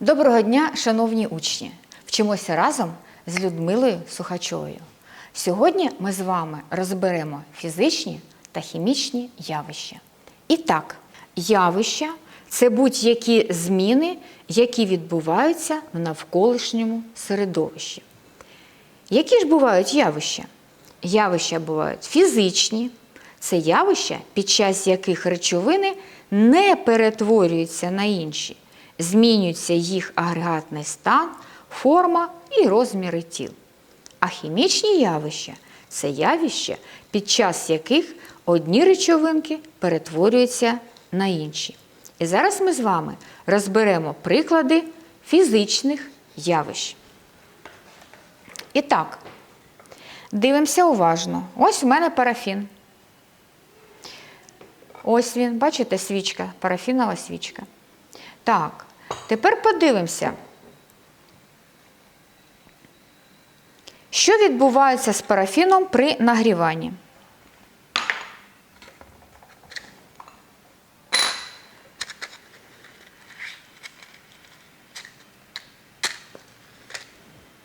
Доброго дня, шановні учні! Вчимося разом з Людмилою Сухачовою. Сьогодні ми з вами розберемо фізичні та хімічні явища. І так, явища це будь-які зміни, які відбуваються в навколишньому середовищі. Які ж бувають явища? Явища бувають фізичні, це явища, під час яких речовини не перетворюються на інші, змінюється їх агрегатний стан, форма і розміри тіл. А хімічні явища це явища, під час яких одні речовинки перетворюються на інші. І зараз ми з вами розберемо приклади фізичних явищ. І так, дивимося уважно. Ось у мене парафін. Ось він, бачите, свічка, парафінова свічка. Так, тепер подивимося, що відбувається з парафіном при нагріванні.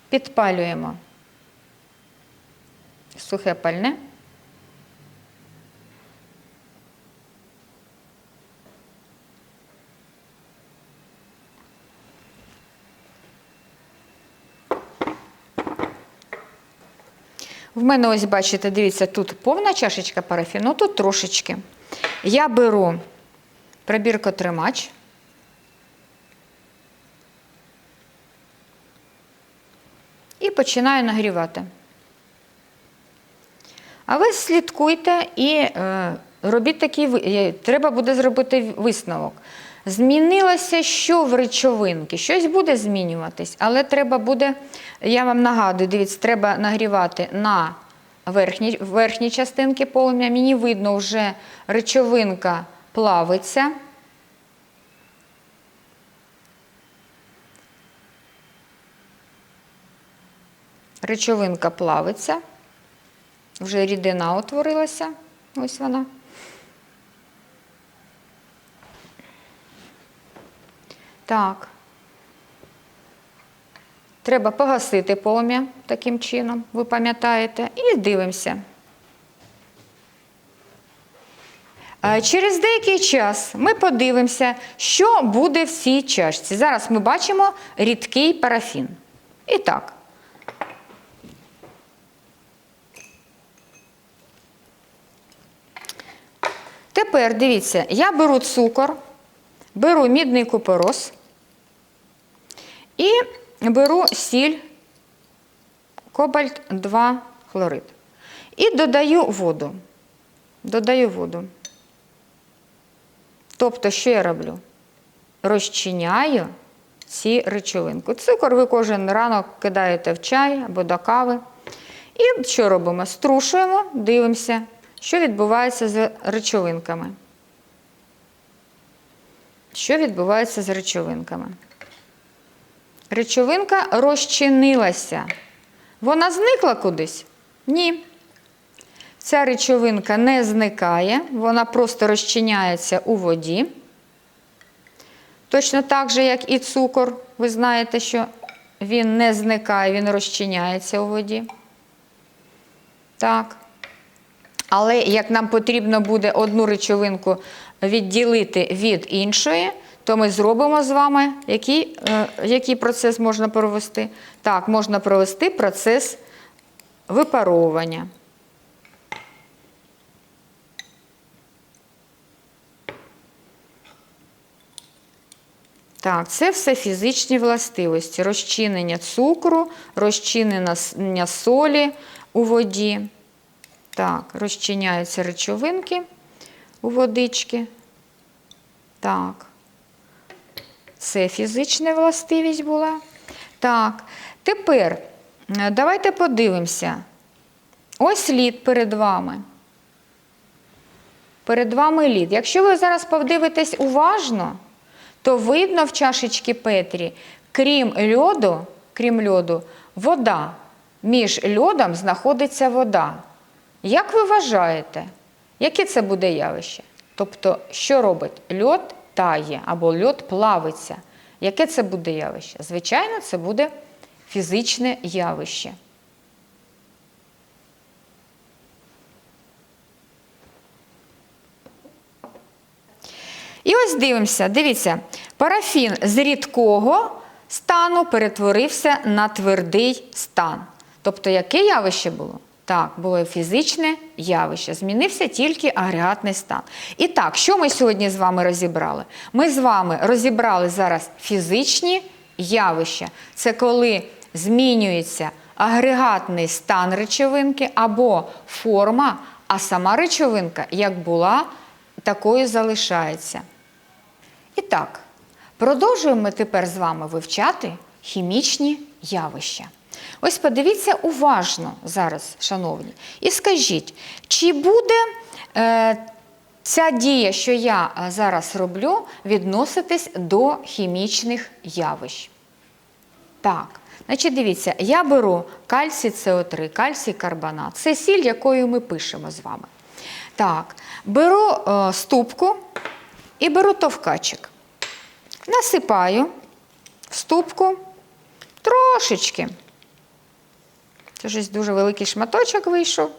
Підпалюємо сухе пальне. Мене ось, бачите, дивіться, тут повна чашечка парафіну, тут трошечки. Я беру пробіркотримач. І починаю нагрівати. А ви слідкуйте і е, робіть такий е, треба буде зробити висновок. Змінилося що в речовинки? Щось буде змінюватись, але треба буде, я вам нагадую, дивіться, треба нагрівати на верхній, верхній частинки полум'я. Мені видно, вже речовинка плавиться. Речовинка плавиться. Вже рідина утворилася. Ось вона. Так. Треба погасити полум'я таким чином, ви пам'ятаєте, і дивимося. Через деякий час ми подивимося, що буде в цій чашці. Зараз ми бачимо рідкий парафін. І так. Тепер дивіться, я беру цукор, беру мідний купорос і беру сіль кобальт 2 хлорид. І додаю воду. Додаю воду. Тобто, що я роблю? Розчиняю ці речовинку. Цукор ви кожен ранок кидаєте в чай або до кави. І що робимо? Струшуємо, дивимося, що відбувається з речовинками. Що відбувається з речовинками? Речовинка розчинилася. Вона зникла кудись? Ні. Ця речовинка не зникає, вона просто розчиняється у воді. Точно так же, як і цукор, ви знаєте, що він не зникає, він розчиняється у воді. Так. Але як нам потрібно буде одну речовинку відділити від іншої, то ми зробимо з вами, який, е, який процес можна провести? Так, можна провести процес випаровування. Так, це все фізичні властивості. Розчинення цукру, розчинення солі у воді. Так, розчиняються речовинки у водички. Так. Це фізична властивість була. Так, тепер е, давайте подивимося. Ось лід перед вами. Перед вами лід. Якщо ви зараз подивитесь уважно, то видно в чашечці Петрі, крім льоду, крім льоду, вода. Між льодом знаходиться вода. Як ви вважаєте, яке це буде явище? Тобто, що робить? Льод тає або льод плавиться. Яке це буде явище? Звичайно, це буде фізичне явище. І ось дивимося, дивіться, парафін з рідкого стану перетворився на твердий стан. Тобто, яке явище було? Так, було фізичне явище, змінився тільки агрегатний стан. І так, що ми сьогодні з вами розібрали? Ми з вами розібрали зараз фізичні явища. Це коли змінюється агрегатний стан речовинки або форма, а сама речовинка, як була, такою залишається. І так, продовжуємо ми тепер з вами вивчати хімічні явища. Ось подивіться уважно зараз, шановні, і скажіть, чи буде е, ця дія, що я е, зараз роблю, відноситись до хімічних явищ? Так, значить, дивіться, я беру кальцій СО3, кальцій карбонат. Це сіль, якою ми пишемо з вами. Так, беру е, ступку і беру товкачик. Насипаю в ступку трошечки. Це щось дуже великий шматочок вийшов.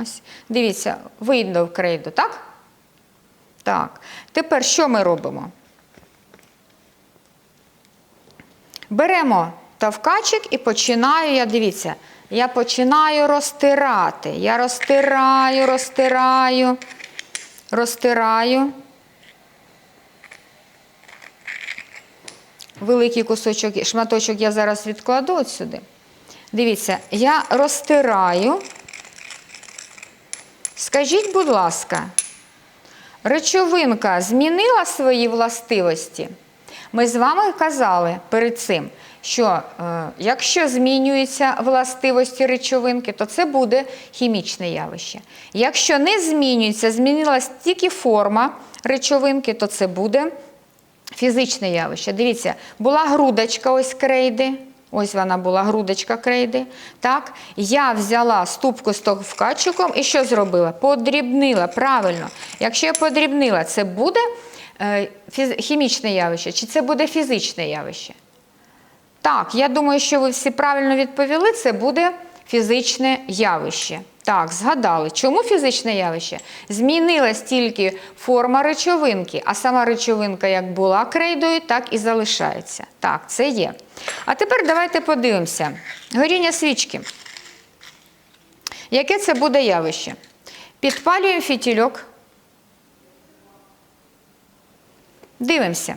Ось. Дивіться, видно в крейду, так? Так. Тепер що ми робимо? Беремо товкачик і починаю, я дивіться, я починаю розтирати. Я розтираю, розтираю, розтираю. Великий кусочок, шматочок я зараз відкладу от сюди. Дивіться, я розтираю. Скажіть, будь ласка, речовинка змінила свої властивості? Ми з вами казали перед цим, що е, якщо змінюються властивості речовинки, то це буде хімічне явище. Якщо не змінюється, змінилась тільки форма речовинки, то це буде фізичне явище. Дивіться, була грудочка ось крейди. Ось вона була грудочка крейди. Так? Я взяла ступку з товкачиком і що зробила? Подрібнила. Правильно. Якщо я подрібнила, це буде е, хімічне явище чи це буде фізичне явище? Так, я думаю, що ви всі правильно відповіли, це буде фізичне явище. Так, згадали. Чому фізичне явище? Змінилась тільки форма речовинки, а сама речовинка як була крейдою, так і залишається. Так, це є. А тепер давайте подивимося. Горіння свічки. Яке це буде явище? Підпалюємо фітільок. Дивимося.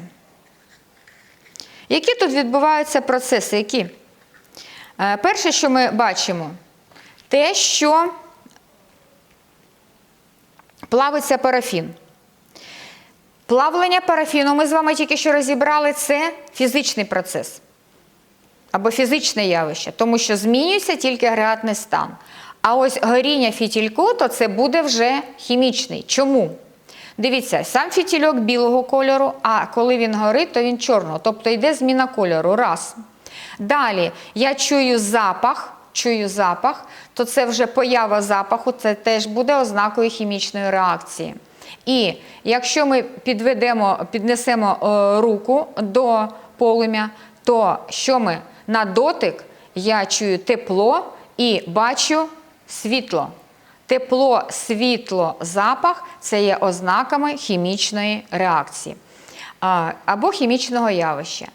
Які тут відбуваються процеси? Які? Е, Перше, що ми бачимо, те, що плавиться парафін. Плавлення парафіну, ми з вами тільки що розібрали, це фізичний процес або фізичне явище, тому що змінюється тільки агрегатний стан. А ось горіння фітільку, то це буде вже хімічний. Чому? Дивіться, сам фітільок білого кольору, а коли він горить, то він чорного. Тобто йде зміна кольору. Раз. Далі я чую запах, чую запах, то це вже поява запаху, це теж буде ознакою хімічної реакції. І якщо ми підведемо, піднесемо е, руку до полум'я, то що ми на дотик я чую тепло і бачу світло. Тепло, світло, запах це є ознаками хімічної реакції або хімічного явища.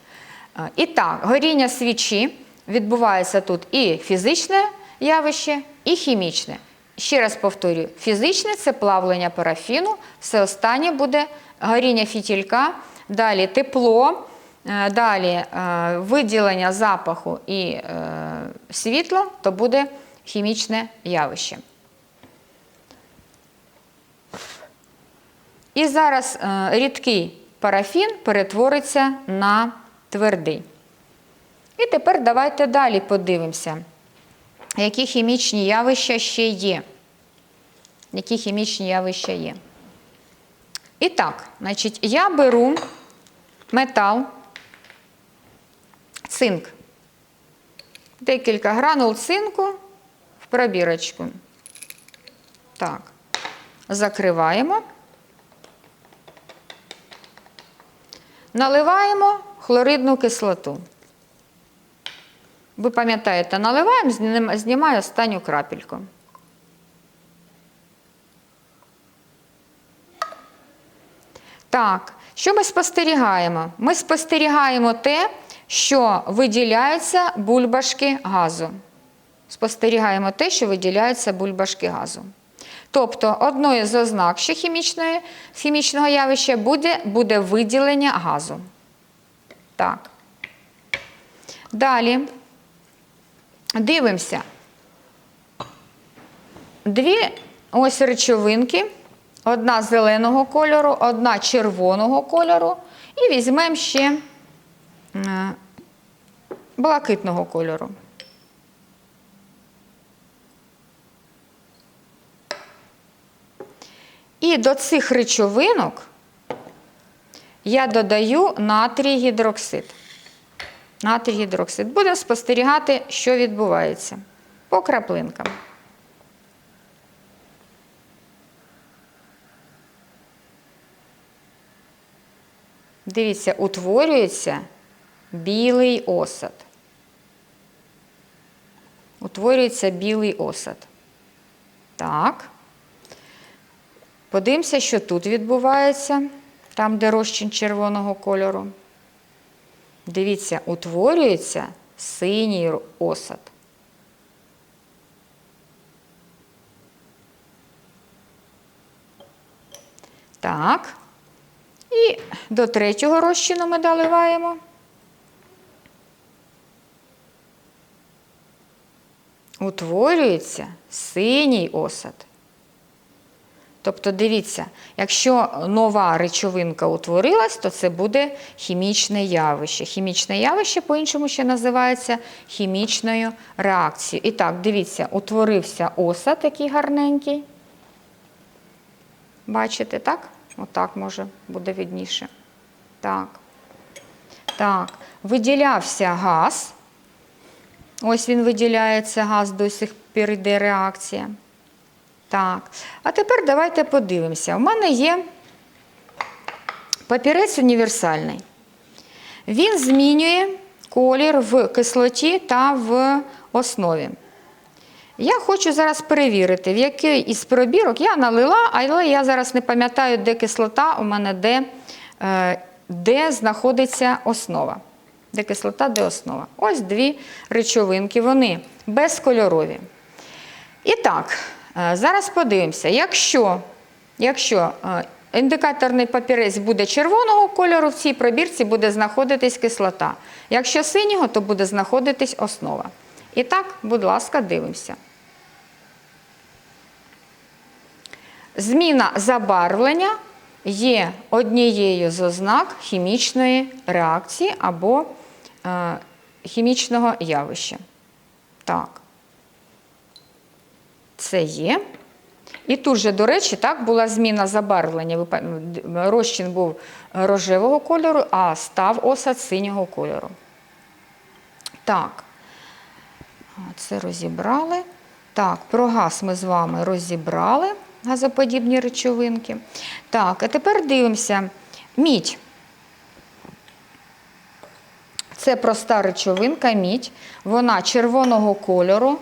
І так, горіння свічі відбувається тут і фізичне явище, і хімічне. Ще раз повторюю, фізичне це плавлення парафіну, все останнє буде горіння фітілька, далі тепло, е, далі е, виділення запаху і е, світло, то буде хімічне явище. І зараз рідкий парафін перетвориться на твердий. І тепер давайте далі подивимося, які хімічні явища ще є. Які хімічні явища є. І так, значить, я беру метал, цинк. Декілька гранул цинку в пробірочку. Так, закриваємо. Наливаємо хлоридну кислоту. Ви пам'ятаєте, наливаємо, знім- знімаю останню крапельку. Так, що ми спостерігаємо? Ми спостерігаємо те, що виділяються бульбашки газу. Спостерігаємо те, що виділяються бульбашки газу. Тобто, одною з ознак ще хімічної, хімічного явища буде, буде виділення газу. Так. Далі дивимося. Дві ось речовинки. Одна зеленого кольору, одна червоного кольору. І візьмемо ще е, блакитного кольору. І до цих речовинок я додаю натрій гідроксид. Натрій гідроксид. Будемо спостерігати, що відбувається по краплинкам. Дивіться, утворюється білий осад. Утворюється білий осад. Так. Подивимося, що тут відбувається, там, де розчин червоного кольору. Дивіться, утворюється синій осад. Так. І до третього розчину ми доливаємо. Утворюється синій осад. Тобто, дивіться, якщо нова речовинка утворилась, то це буде хімічне явище. Хімічне явище по-іншому ще називається хімічною реакцією. І так, дивіться, утворився осад такий гарненький. Бачите, так? Отак може буде видніше. Так. Так. Виділявся газ. Ось він виділяється газ, до сих пір йде реакція. Так. А тепер давайте подивимося. У мене є папірець універсальний. Він змінює колір в кислоті та в основі. Я хочу зараз перевірити, в який із пробірок я налила, але я зараз не пам'ятаю, де кислота у мене де, е, де знаходиться основа. Де кислота, де основа. Ось дві речовинки, вони безкольорові. І так, зараз подивимося, якщо, якщо е, індикаторний папірець буде червоного кольору, в цій пробірці буде знаходитись кислота. Якщо синього, то буде знаходитись основа. І так, будь ласка, дивимося. Зміна забарвлення є однією з ознак хімічної реакції або е, хімічного явища. Так. Це є. І тут же, до речі, так, була зміна забарвлення. Розчин був рожевого кольору, а став осад синього кольору. Так. Це розібрали. Так, про газ ми з вами розібрали газоподібні речовинки. Так, а тепер дивимося. Мідь. Це проста речовинка, мідь. Вона червоного кольору.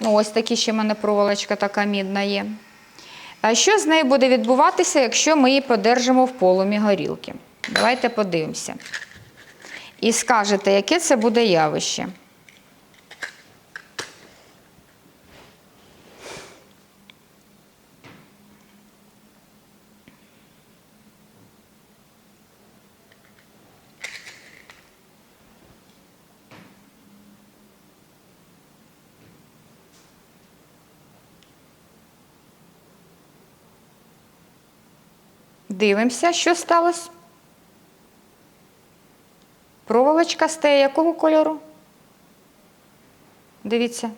Ну, ось такі ще в мене проволочка така мідна є. А що з нею буде відбуватися, якщо ми її подержимо в полумі горілки? Давайте подивимося. І скажете, яке це буде явище. Дивимося, що сталося. Проволочка стає якого кольору? Дивіться.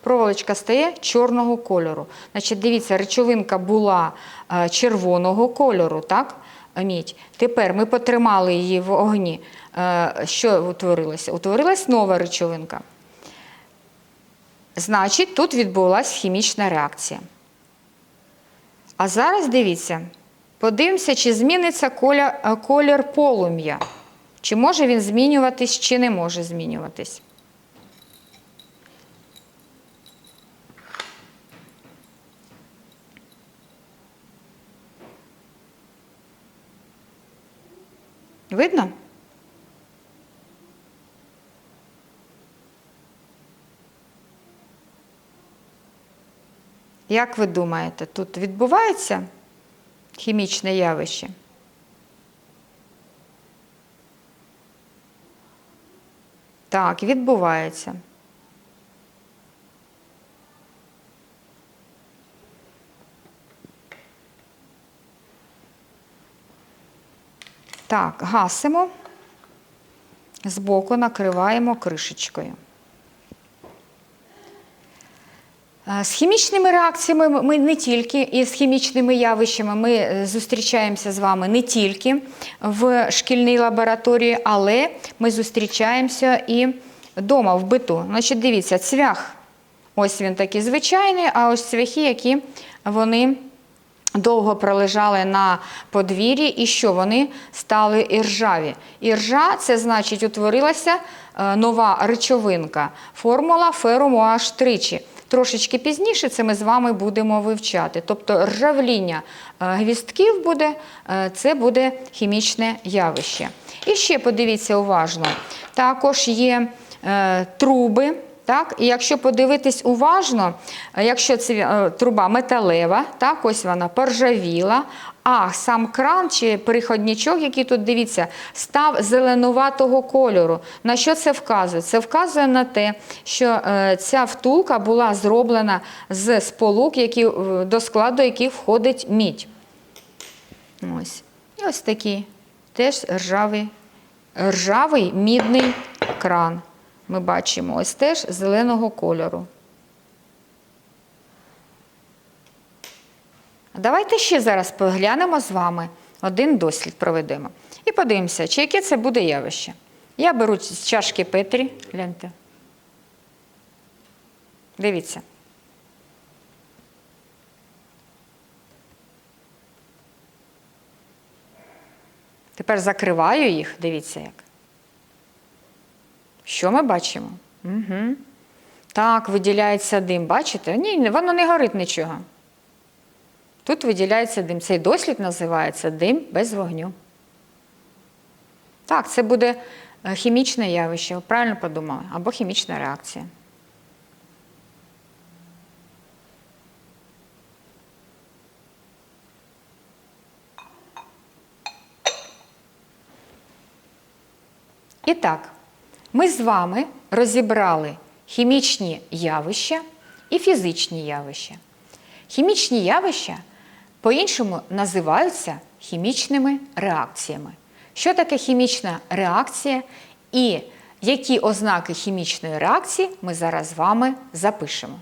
Проволочка стає чорного кольору. Значить, дивіться, речовинка була е, червоного кольору, так? Мідь. Тепер ми потримали її в огні. Е, що утворилося? Утворилась нова речовинка. Значить, тут відбулася хімічна реакція. А зараз дивіться, Подивимося, чи зміниться е, колір полум'я. Чи може він змінюватись, чи не може змінюватись. Видно? Як ви думаєте, тут відбувається хімічне явище? Так, відбувається. Так, гасимо, збоку накриваємо кришечкою. Е, З хімічними реакціями ми не тільки і з хімічними явищами ми е, зустрічаємося з вами не тільки в шкільній лабораторії, але ми зустрічаємося і вдома в биту. Значить, дивіться, цвях. Ось він такий звичайний, а ось цвяхи, які вони довго пролежали на подвір'ї, і що вони стали іржаві. Іржа це значить утворилася е, нова речовинка. Формула феруму аж тричі. Трошечки пізніше це ми з вами будемо вивчати. Тобто ржавління е, гвістків буде, е, це буде хімічне явище. І ще подивіться уважно, також є е, труби. Так, і якщо подивитись уважно, е, якщо це е, труба металева, так, ось вона поржавіла, а сам кран чи переходничок, який тут дивіться, став зеленуватого кольору. На що це вказує? Це вказує на те, що е, ця втулка була зроблена з сполук, які, до складу яких входить мідь. Ось. І ось такий теж ржавий, ржавий мідний кран. Ми бачимо ось теж зеленого кольору. Давайте ще зараз поглянемо з вами, один дослід проведемо. І подивимося, чи яке це буде явище. Я беру з чашки Петрі, гляньте. Дивіться. Тепер закриваю їх, дивіться як. Що ми бачимо? Угу. Так, виділяється дим. Бачите? Ні, воно не горить нічого. Тут виділяється дим. Цей дослід називається дим без вогню. Так, це буде е, хімічне явище, ви правильно подумали, або хімічна реакція. І так, ми з вами розібрали хімічні явища і фізичні явища. Хімічні явища по-іншому називаються хімічними реакціями. Що таке хімічна реакція і які ознаки хімічної реакції ми зараз з вами запишемо.